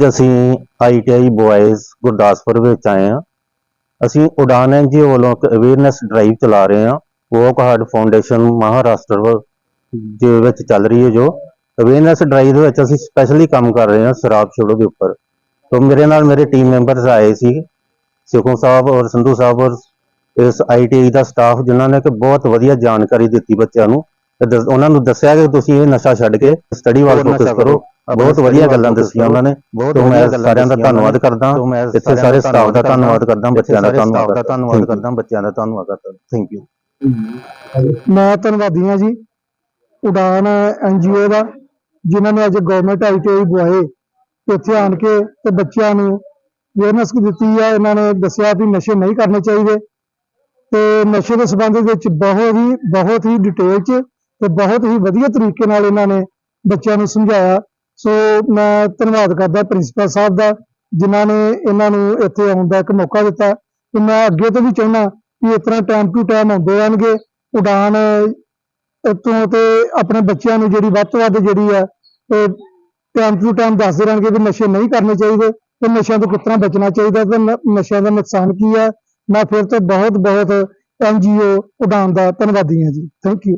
ਅੱਜ ਅਸੀਂ ਆਈਟੀਆਈ ਬॉयਜ਼ ਗੁਰਦਾਸਪੁਰ ਵਿੱਚ ਆਏ ਹਾਂ। ਅਸੀਂ ਉਡਾਨ ਐਨਜੀਓ ਵੱਲੋਂ ਇੱਕ ਅਵੇਅਰਨੈਸ ਡਰਾਈਵ ਚਲਾ ਰਹੇ ਹਾਂ। ਵੋਕ ਹਾਰਡ ਫਾਊਂਡੇਸ਼ਨ ਮਹਾਰਾਸ਼ਟਰ ਦੇ ਵਿੱਚ ਚੱਲ ਰਹੀ ਹੈ ਜੋ। ਅਵੇਅਰਨੈਸ ਡਰਾਈਵ ਦੇ ਵਿੱਚ ਅਸੀਂ ਸਪੈਸ਼ਲੀ ਕੰਮ ਕਰ ਰਹੇ ਹਾਂ ਸ਼ਰਾਬ ਛੋੜੋ ਦੇ ਉੱਪਰ। ਤੋਂ ਮੇਰੇ ਨਾਲ ਮੇਰੇ ਟੀਮ ਮੈਂਬਰਸ ਆਏ ਸੀ। ਸੁਖਮ ਸਾਹਿਬ ਔਰ ਸੰਧੂ ਸਾਹਿਬ ਔਰ ਇਸ ਆਈਟੀਆਈ ਦਾ ਸਟਾਫ ਜਿਨ੍ਹਾਂ ਨੇ ਕਿ ਬਹੁਤ ਵਧੀਆ ਜਾਣਕਾਰੀ ਦਿੱਤੀ ਬੱਚਿਆਂ ਨੂੰ। ਉਹਨਾਂ ਨੂੰ ਦੱਸਿਆ ਕਿ ਤੁਸੀਂ ਇਹ ਨਸ਼ਾ ਛੱਡ ਕੇ ਸਟੱਡੀ ਵੱਲ ਫੋਕਸ ਕਰੋ। ਬਹੁਤ ਵਧੀਆ ਗੱਲਾਂ ਦੱਸੀਆਂ ਉਹਨਾਂ ਨੇ। ਬਹੁਤ ਮੈਂ ਸਾਰਿਆਂ ਦਾ ਧੰਨਵਾਦ ਕਰਦਾ। ਇੱਥੇ ਸਾਰੇ ਸਟਾਫ ਦਾ ਧੰਨਵਾਦ ਕਰਦਾ ਬੱਚਿਆਂ ਦਾ ਧੰਨਵਾਦ staff ਦਾ ਧੰਨਵਾਦ. ਕਰਦਾ ਬੱਚਿਆਂ ਦਾ ਧੰਨਵਾਦ ਕਰਦਾ। ਥੈਂਕ ਯੂ ਮੈਂ ਧੰਨਵਾਦੀ ਹਾਂ ਜੀ ਉਡਾਨ ਐਨਜੀਓ ਦਾ ਜਿਨ੍ਹਾਂ ਨੇ ਅੱਜ ਗਵਰਨਮੈਂਟ ਆਈਟੀਆਈ ਬੁਆਏ ਇੱਥੇ ਆਣ ਕੇ ਤੇ ਬੱਚਿਆਂ ਨੂੰ ਅਵੇਅਰਨੈਸ ਦਿੱਤੀ ਹੈ ਇਹਨਾਂ ਨੇ ਦੱਸਿਆ ਵੀ ਨਸ਼ੇ ਨਹੀਂ ਕਰਨੇ ਚਾਹੀਦੇ। ਤੇ ਨਸ਼ੇ ਦੇ ਸੰਬੰਧ ਵਿੱਚ ਬਹੁਤ ਹੀ ਬਹੁਤ ਹੀ ਡਿਟੇਲ ਚ ਤੇ ਬਹੁਤ ਹੀ ਵਧੀਆ ਤਰੀਕੇ ਨਾਲ ਇਹਨਾਂ ਨੇ ਬੱਚਿਆਂ ਨੂੰ ਸਮਝਾਇਆ। ਸੋ ਮੈਂ ਧੰਨਵਾਦ ਕਰਦਾ ਪ੍ਰਿੰਸੀਪਲ ਸਾਹਿਬ ਦਾ, ਜਿਨ੍ਹਾਂ ਨੇ ਇਹਨਾਂ ਨੂੰ ਇੱਥੇ ਆਉਣ ਦਾ ਇੱਕ ਮੌਕਾ ਦਿੱਤਾ। ਤੇ ਮੈਂ ਅੱਗੇ ਤੋਂ ਵੀ ਚਾਹੁੰਦਾ ਕਿ ਇਸ ਤਰ੍ਹਾਂ ਟਾਈਮ ਟੂ ਟਾਈਮ ਆਉਂਦੇ ਰਹਿਣਗੇ। ਉਡਾਨ ਤੋਂ ਤੇ ਆਪਣੇ ਬੱਚਿਆਂ ਨੂੰ ਜਿਹੜੀ ਵੱਧ ਤੋਂ ਵੱਧ ਜਿਹੜੀ ਆ ਉਹ ਟਾਈਮ ਟੂ ਟਾਈਮ ਦੱਸਦੇ ਰਹਿਣਗੇ ਵੀ ਨਸ਼ੇ ਨਹੀਂ ਕਰਨੇ ਚਾਹੀਦੇ ਤੇ ਨਸ਼ਿਆਂ ਤੋਂ ਕਿਸ ਤਰ੍ਹਾਂ ਬਚਣਾ ਚਾਹੀਦਾ ਤੇ ਨਸ਼ਿਆਂ ਦਾ ਨੁਕਸਾਨ ਕੀ ਹੈ ਮੈਂ ਫਿਰ ਤੋਂ ਬਹੁਤ ਬਹੁਤ ਐਨਜੀਓ ਉਡਾਨ ਦਾ ਧੰਨਵਾਦੀ ਹਾਂ ਜੀ। Thank you